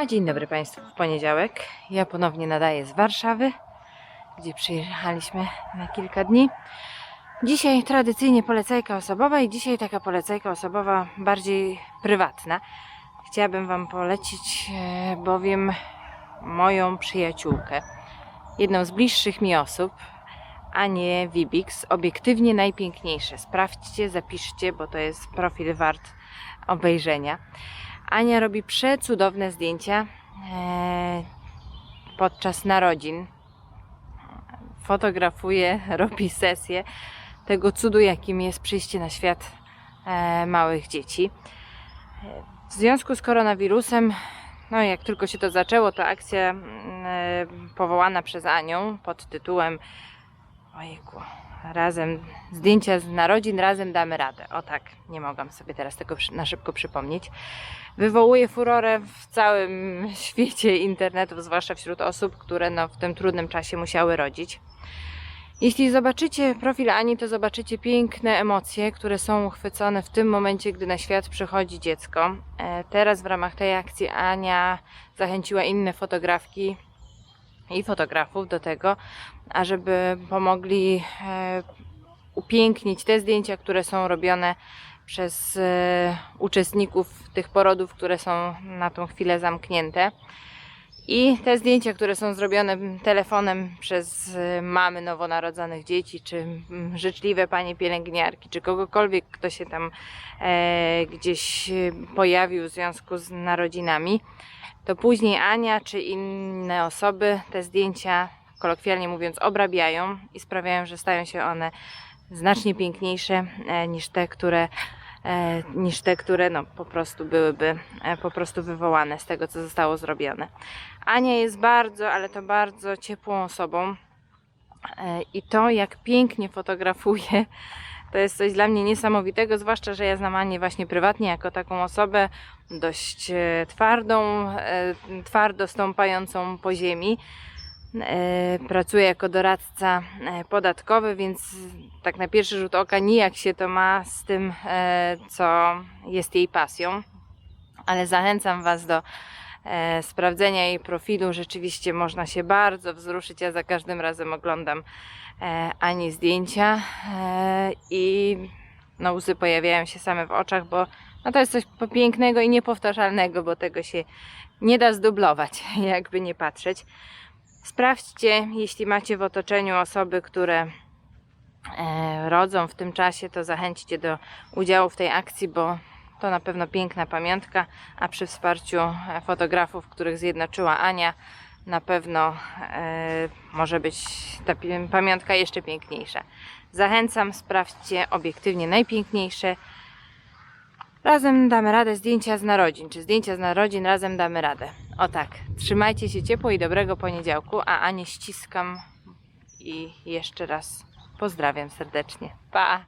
A dzień dobry Państwu w poniedziałek. Ja ponownie nadaję z Warszawy, gdzie przyjechaliśmy na kilka dni. Dzisiaj tradycyjnie polecajka osobowa i dzisiaj taka polecajka osobowa bardziej prywatna. Chciałabym Wam polecić e, bowiem moją przyjaciółkę, jedną z bliższych mi osób, Anię Wibix, obiektywnie najpiękniejsze. Sprawdźcie, zapiszcie, bo to jest profil wart obejrzenia. Ania robi przecudowne zdjęcia e, podczas narodzin. Fotografuje, robi sesję tego cudu, jakim jest przyjście na świat e, małych dzieci. W związku z koronawirusem, no jak tylko się to zaczęło, to akcja mm, e, powołana przez Anią pod tytułem Ojejku, razem, zdjęcia z narodzin, razem damy radę. O tak, nie mogłam sobie teraz tego na szybko przypomnieć. Wywołuje furorę w całym świecie internetu, zwłaszcza wśród osób, które no, w tym trudnym czasie musiały rodzić. Jeśli zobaczycie profil Ani, to zobaczycie piękne emocje, które są uchwycone w tym momencie, gdy na świat przychodzi dziecko. E, Teraz w ramach tej akcji Ania zachęciła inne fotografki i fotografów do tego, ażeby pomogli e, upięknić te zdjęcia, które są robione przez e, uczestników tych porodów, które są na tą chwilę zamknięte. I te zdjęcia, które są zrobione telefonem przez e, mamy nowonarodzonych dzieci, czy życzliwe panie pielęgniarki, czy kogokolwiek, kto się tam e, gdzieś pojawił w związku z narodzinami, to później Ania czy inne osoby te zdjęcia, kolokwialnie mówiąc, obrabiają i sprawiają, że stają się one znacznie piękniejsze e, niż te, które e, niż te, które no, po prostu byłyby e, po prostu wywołane z tego, co zostało zrobione. Ania jest bardzo, ale to bardzo ciepłą osobą i to, jak pięknie fotografuje, to jest coś dla mnie niesamowitego, zwłaszcza, że ja znam Anię właśnie prywatnie jako taką osobę dość e, twardą, e, twardo stąpającą po ziemi. E, Pracuję jako doradca podatkowy, więc tak na pierwszy rzut oka nijak się to ma z tym, co jest jej pasją. Ale zachęcam Was do sprawdzenia jej profilu. Rzeczywiście można się bardzo wzruszyć. Ja za każdym razem oglądam e, Ani zdjęcia e, i no, łzy pojawiają się same w oczach, bo no, to jest coś pięknego i niepowtarzalnego, bo tego się nie da zdublować, jakby nie patrzeć. Sprawdźcie, jeśli macie w otoczeniu osoby, które e, rodzą w tym czasie, to zachęćcie do udziału w tej akcji, bo to na pewno piękna pamiątka, a przy wsparciu e, fotografów, których zjednoczyła Ania, na pewno e, może być ta pamiątka jeszcze piękniejsza. Zachęcam, sprawdźcie obiektywnie najpiękniejsze. Razem damy radę zdjęcia z narodzin, czy zdjęcia z narodzin razem damy radę. O tak, trzymajcie się ciepło i dobrego poniedziałku, a Anię ściskam i jeszcze raz pozdrawiam serdecznie. Pa!